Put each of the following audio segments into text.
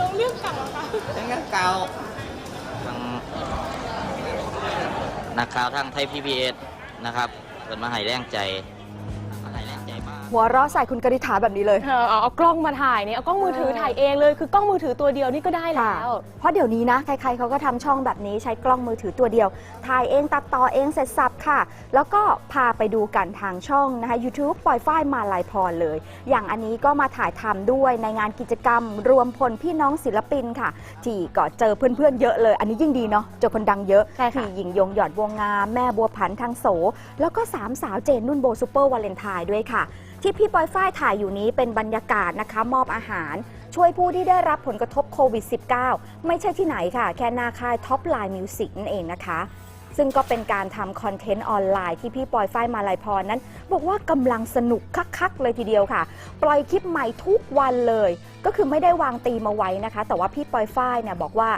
ลงเรื่องเก่าค่ะเป็นงเก่าทางนักข่าวทางไทยพีบีเอสนะครับเปิดมาให้แรงใจ หัวเราะใส่คุณกริษาแบบนี้เลย เออเอาเอากล้องมาถ่ายเนี่ยเอากล้องมือถือถ่ายเองเลย คือกล้องมือถือตัวเดียวนี่ก็ได้ค่ะแล้ว เพราะเดี๋ยวนี้นะ ใครๆเขาก็ทำช่องแบบนี้ใช้กล้องมือถือตัวเดียว ถ่ายเองตัดต่อเองเสร็จสับค่ะ แล้วก็พาไปดูกันทางช่องนะคะ YouTube ปล่อยฝ้ายมาลายพรเลย อย่างอันนี้ก็มาถ่ายทำด้วยในงานกิจกรรม รวมพลพี่น้องศิลปินค่ะ ที่ก็เจอเพื่อนๆเยอะเลย อันนี้ยิ่งดีเนาะเจอคนดังเยอะใช่ค่ะพี่หญิงยงหยอดวงงามแม่บัวผันทางโส แล้วก็สามสาวเจนนุ่นโบซูเปอร์วาเลนไทน์ด้วยค่ะที่พี่ปอยฝ้ายถ่ายอยู่นี้เป็นบรรยากาศนะคะ มอบอาหาร ช่วยผู้ที่ได้รับผลกระทบโควิด -19 ไม่ใช่ที่ไหนค่ะ แค่หนาค่ายท็อปไลน์มิวสิกนั่นเองนะคะ ซึ่งก็เป็นการทำคอนเทนต์ออนไลน์ที่พี่ปอยฝ้ายมาลายพรนั้น บอกว่ากำลังสนุกคักๆเลยทีเดียวค่ะ ปล่อยคลิปใหม่ทุกวันเลย ก็คือไม่ได้วางตีมาไว้นะคะ แต่ว่าพี่ปอยฝ้ายเนี่ยบอกว่า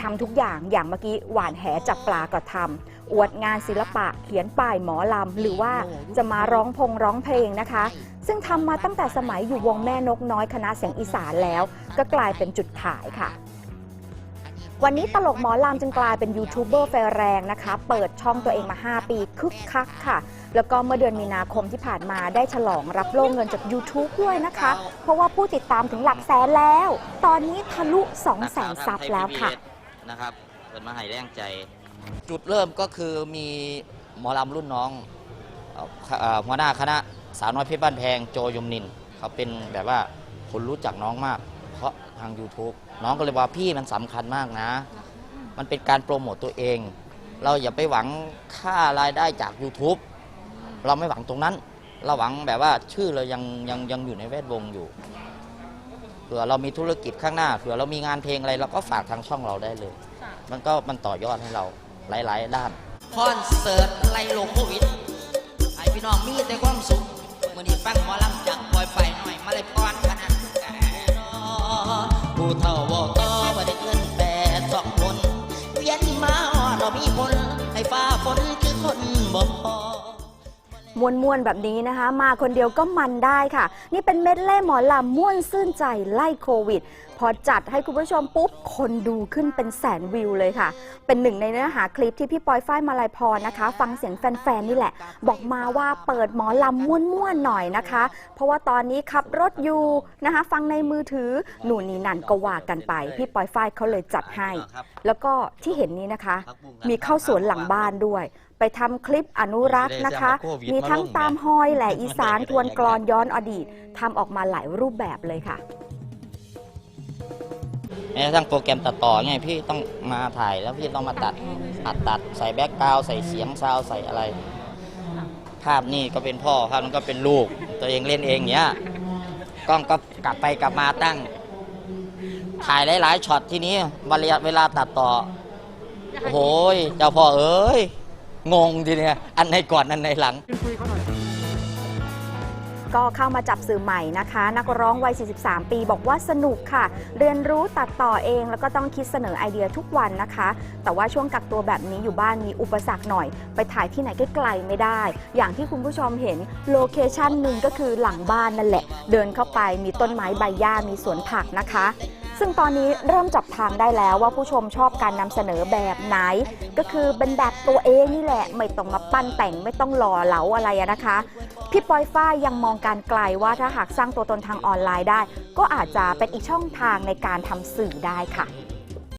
ทำทุกอย่างอย่างเมื่อกี้หวานแหจับปลาก็ทำอวดงานศิลปะเขียนป้ายหมอลำ หรือว่าจะมาร้องพงร้องเพลงนะคะ ซึ่งทำมาตั้งแต่สมัยอยู่วงแม่นกน้อยคณะเสียงอีสานแล้ว ก็กลายเป็นจุดขายค่ะ วันนี้ตลกหมอลำจึงกลายเป็นยูทูบเบอร์ไฟแรงนะคะ เปิดช่องตัวเองมา 5 ปีคึกคักค่ะ แล้วก็เมื่อเดือนมีนาคมที่ผ่านมาได้ฉลองรับโล่เงินจาก YouTube ด้วยนะคะ เพราะว่าผู้ติดตามถึงหลักแสนแล้ว ตอนนี้ทะลุ2 0 0 0 0 0ซับแล้วค่ะ นะครับเป็นมาให้แรงใจ จุดเริ่มก็คือมีหมอลำรุ่นน้องเอ่อเอ่อหัวหน้าคณะสาวน้อยเพชรบ้านแพงโจยมนินเขาเป็นแบบว่าคนรู้จักน้องมาก เพราะทาง YouTube น้องก็เลยว่าพี่มันสำคัญมากนะ มันเป็นการโปรโมตตัวเอง เราอย่าไปหวังค่ารายได้จาก YouTube เราไม่หวังตรงนั้น เราหวังแบบว่าชื่อเรายังยังยังอยู่ในแวดวงอยู่ เผื่อเรามีธุรกิจข้างหน้าเผื่อเรามีงานเพลงอะไรเราก็ฝากทางช่องเราได้เลย มันก็มันต่อยอดให้เราหลาย ๆ ด้านคอนเสิร์ตไล่โลกโควิดให้พี่น้องมีแต่ความสุขมื่อนี้ฟังหมอลำจากปล่อยไฟหน่อยมาเลยพรคณะผู้เฒ่าบอกต่อว่า มวนมวนๆแบบนี้นะคะ มาคนเดียวก็มันได้ค่ะ นี่เป็นเม็ดเล่หมอลำม่วนซื่นใจไล่โควิด พอจัดให้คุณผู้ชมปุ๊บ คนดูขึ้นเป็นแสนวิวเลยค่ะ เป็นหนึ่งในเนื้อหาคลิปที่พี่ปอยฝ้ายมาลายพรนะคะ ฟังเสียงแฟนๆนี่แหละ บอกมาว่าเปิดหมอลำม่วนๆหน่อยนะคะ เพราะว่าตอนนี้ขับรถอยู่นะคะ ฟังในมือถือหนูนนี่นั่นก็ว่ากันไป พี่ปอยฝ้ายเขาเลยจัดให้ แล้วก็ที่เห็นนี้นะคะ มีเข้าสวนหลังบ้านด้วย ไปทำคลิปอนุรักษ์นะคะ มีทั้งตามห้อยแหล่อีสานทวนกรอนย้อนอดีตทำออกมาหลายรูปแบบเลยค่ะแม้กระทั่งโปรแกรมตัดต่อไงพี่ต้องมาถ่ายแล้วพี่ต้องมาตัดอัดตัดใส่แบ็กกราวด์ใส่เสียงซาวด์ใส่อะไร ภาพนี่ก็เป็นพ่อภาพนั้นก็เป็นลูก ตัวเองเล่นเองเนี้ยกล้องก็กลับไปกลับมาตั้ง ถ่ายหลายๆช็อตที่นี้เวลาเวลาตัดต่อโอ้โหยเจ้าพ่อเอ้ย งงทีเนี้ยอันไหนก่อนอันไหนหลัง ก็เข้ามาจับสื่อใหม่นะคะ นักร้องวัย 43 ปีบอกว่าสนุกค่ะ เรียนรู้ตัดต่อเองแล้วก็ต้องคิดเสนอไอเดียทุกวันนะคะ แต่ว่าช่วงกักตัวแบบนี้อยู่บ้านมีอุปสรรคหน่อย ไปถ่ายที่ไหนไกลๆไม่ได้ อย่างที่คุณผู้ชมเห็นโลเคชันหนึ่งก็คือหลังบ้านนั่นแหละ เดินเข้าไปมีต้นไม้ใบหญ้ามีสวนผักนะคะ ซึ่งตอนนี้เริ่มจับทางได้แล้วว่าผู้ชมชอบการนำเสนอแบบไหน ก็คือเป็นแบบตัวเองนี่แหละ ไม่ต้องมาปั้นแต่งไม่ต้องหล่อเหลาอะไรนะคะ พี่ปอยฝ้ายยังมองการไกลว่าถ้าหากสร้างตัวตนทางออนไลน์ได้ ก็อาจจะเป็นอีกช่องทางในการทำสื่อได้ค่ะ